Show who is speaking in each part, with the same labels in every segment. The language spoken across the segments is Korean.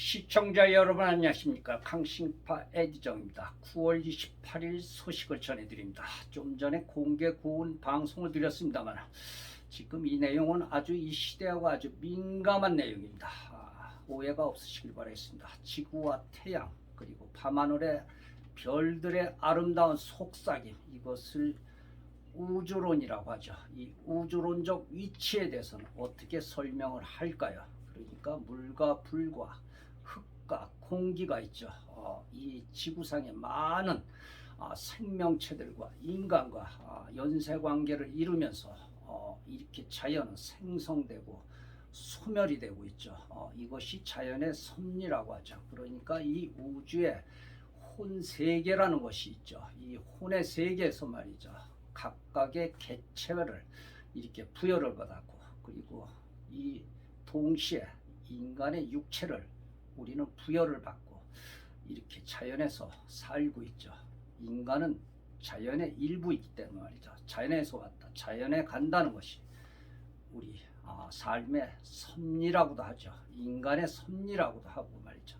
Speaker 1: 시청자 여러분 안녕하십니까? 강신파 에디정입니다. 9월 28일 소식을 전해드립니다. 좀 전에 공개 구운 방송을 드렸습니다만 지금 이 내용은 아주 이 시대하고 아주 민감한 내용입니다. 아, 오해가 없으시길 바라겠습니다. 지구와 태양 그리고 밤하늘의 별들의 아름다운 속삭임 이것을 우주론이라고 하죠. 이 우주론적 위치에 대해서는 어떻게 설명을 할까요? 그러니까 물과 불과 흙과 공기가 있죠. 어, 이 지구상의 많은 아, 생명체들과 인간과 아, 연쇄 관계를 이루면서 어, 이렇게 자연은 생성되고 소멸이 되고 있죠. 어, 이것이 자연의 섭리라고 하죠. 그러니까 이 우주에 혼 세계라는 것이 있죠. 이 혼의 세계에서 말이죠. 각각의 개체를 이렇게 부여를 받았고 그리고 이 동시에 인간의 육체를 우리는 부여를 받고 이렇게 자연에서 살고 있죠. 인간은 자연의 일부이기 때문에 말이죠. 자연에서 왔다. 자연에 간다는 것이 우리 아, 삶의 섭리라고도 하죠. 인간의 섭리라고도 하고 말이죠.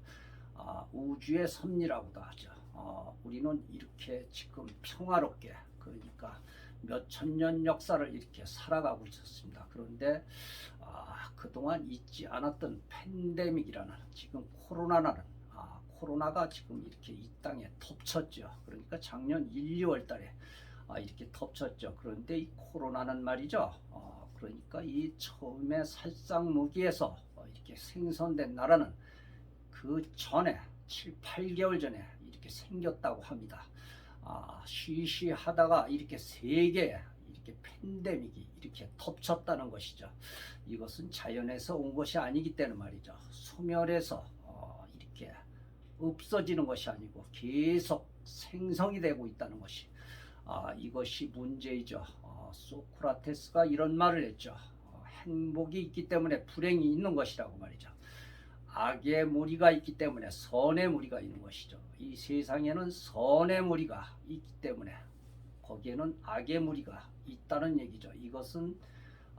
Speaker 1: 아, 우주의 섭리라고도 하죠. 아, 우리는 이렇게 지금 평화롭게 그러니까 몇 천 년 역사를 이렇게 살아가고 있었습니다. 그런데 아, 그동안 잊지 않았던 팬데믹이라는 지금 코로나라는 아, 코로나가 지금 이렇게 이 땅에 덮쳤죠. 그러니까 작년 1, 2월 달에 아, 이렇게 덮쳤죠. 그런데 이 코로나는 말이죠. 어, 그러니까 이 처음에 살상 무기에서 어, 이렇게 생성된 나라는 그 전에 7, 8개월 전에 이렇게 생겼다고 합니다. 아, 쉬쉬하다가 이렇게 세계에 이렇게 팬데믹이 이렇게 덮쳤다는 것이죠. 이것은 자연에서 온 것이 아니기 때문에 말이죠. 소멸해서 어, 이렇게 없어지는 것이 아니고 계속 생성이 되고 있다는 것이 아, 이것이 문제이죠. 어, 소크라테스가 이런 말을 했죠. 어, 행복이 있기 때문에 불행이 있는 것이라고 말이죠. 악의 무리가 있기 때문에 선의 무리가 있는 것이죠. 이 세상에는 선의 무리가 있기 때문에 거기에는 악의 무리가 있다는 얘기죠. 이것은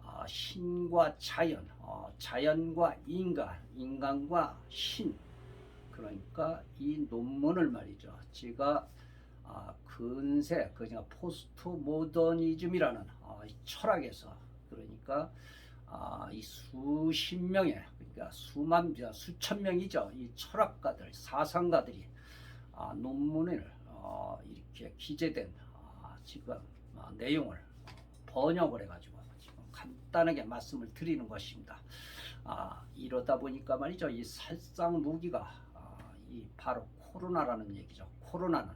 Speaker 1: 아, 신과 자연, 어, 자연과 인간, 인간과 신. 그러니까 이 논문을 말이죠. 제가 아, 근세, 그냥 포스트 모더니즘이라는 아, 이 철학에서 그러니까 아, 이 수십 명의 그러니까 수만 수천 명이죠. 이 철학가들, 사상가들이 아, 논문을 어, 이렇게 기재된 아, 지금 아, 내용을 번역을 해가지고 지금 간단하게 말씀을 드리는 것입니다. 아, 이러다 보니까 말이죠. 이 살상 무기가 아, 이 바로 코로나라는 얘기죠. 코로나는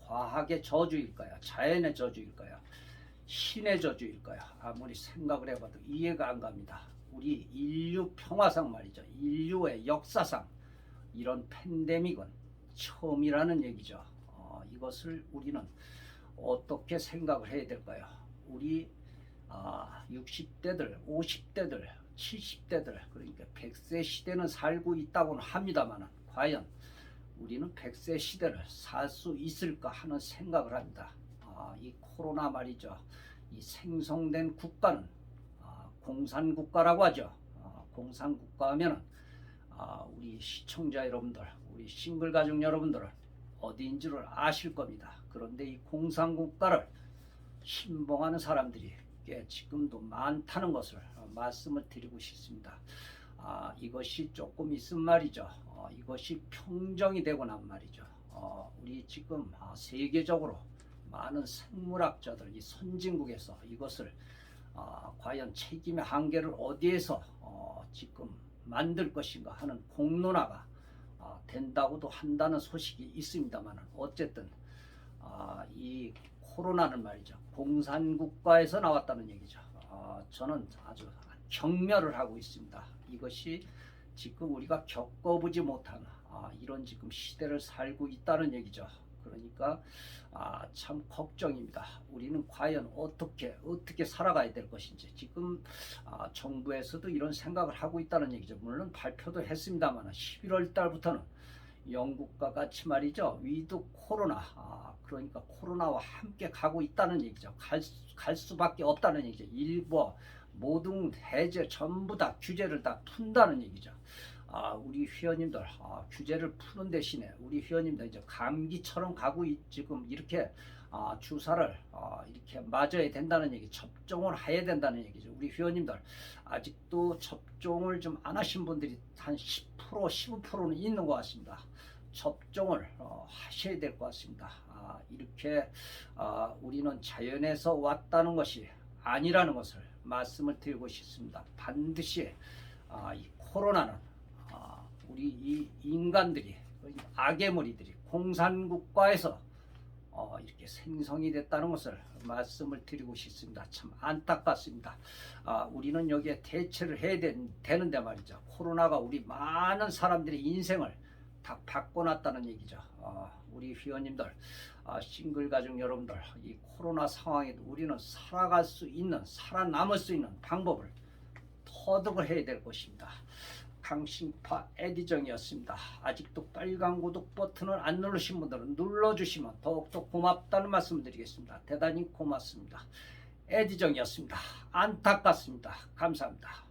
Speaker 1: 과학의 저주일까요? 자연의 저주일까요? 신의 저주일까요? 아무리 생각을 해봐도 이해가 안 갑니다. 우리 인류 평화상 말이죠. 인류의 역사상 이런 팬데믹은 처음이라는 얘기죠. 어, 이것을 우리는 어떻게 생각을 해야 될까요? 우리 아, 60대들, 50대들, 70대들 그러니까 100세 시대는 살고 있다고는 합니다만 과연 우리는 100세 시대를 살 수 있을까 하는 생각을 합니다. 아, 이 코로나 말이죠. 이 생성된 국가는 아, 공산국가라고 하죠. 아, 공산국가 하면은 아, 우리 시청자 여러분들, 우리 싱글 가족 여러분들은 어디인지를 아실 겁니다. 그런데 이 공산국가를 신봉하는 사람들이 꽤 지금도 많다는 것을 어, 말씀을 드리고 싶습니다. 아, 이것이 조금 있은 말이죠. 어, 이것이 평정이 되고 난 말이죠. 어, 우리 지금 아, 세계적으로 많은 생물학자들, 이 선진국에서 이것을 아, 과연 책임의 한계를 어디에서 어, 지금 만들 것인가 하는 공론화가 아, 된다고도 한다는 소식이 있습니다만 어쨌든 아, 이 코로나는 말이죠 공산국가에서 나왔다는 얘기죠. 아, 저는 아주 경멸을 하고 있습니다. 이것이 지금 우리가 겪어보지 못한 아, 이런 지금 시대를 살고 있다는 얘기죠. 그러니까 아, 참 걱정입니다. 우리는 과연 어떻게 어떻게 살아가야 될 것인지 지금 아, 정부에서도 이런 생각을 하고 있다는 얘기죠. 물론 발표도 했습니다만 11월 달부터는 영국과 같이 말이죠. 위드 코로나 아, 그러니까 코로나와 함께 가고 있다는 얘기죠. 갈, 수- 갈 수밖에 없다는 얘기죠. 일부 모든 해제 전부 다 규제를 다 푼다는 얘기죠. 아, 우리 회원님들 아, 규제를 푸는 대신에 우리 회원님들 이제 감기처럼 가고 있, 지금 이렇게 아, 주사를 아, 이렇게 맞아야 된다는 얘기, 접종을 해야 된다는 얘기죠. 우리 회원님들 아직도 접종을 좀 안 하신 분들이 한 10% 15%는 있는 것 같습니다. 접종을 어, 하셔야 될 것 같습니다. 아, 이렇게 아, 우리는 자연에서 왔다는 것이 아니라는 것을 말씀을 드리고 싶습니다. 반드시 아, 이 코로나는 아, 우리 이 인간들이 이 악의 무리들이 공산국가에서 어, 이렇게 생성이 됐다는 것을 말씀을 드리고 싶습니다. 참 안타깝습니다. 아, 우리는 여기에 대처를 해야 된- 되는데 말이죠. 코로나가 우리 많은 사람들의 인생을 다 바꿔놨다는 얘기죠. 아, 우리 회원님들, 아, 싱글 가족 여러분들, 이 코로나 상황에도 우리는 살아갈 수 있는, 살아남을 수 있는 방법을 터득을 해야 될 것입니다. 강신파 에디정이었습니다. 아직도 빨간 구독 버튼을 안 누르신 분들은 눌러주시면 더욱더 고맙다는 말씀 드리겠습니다. 대단히 고맙습니다. 에디정이었습니다. 안타깝습니다. 감사합니다.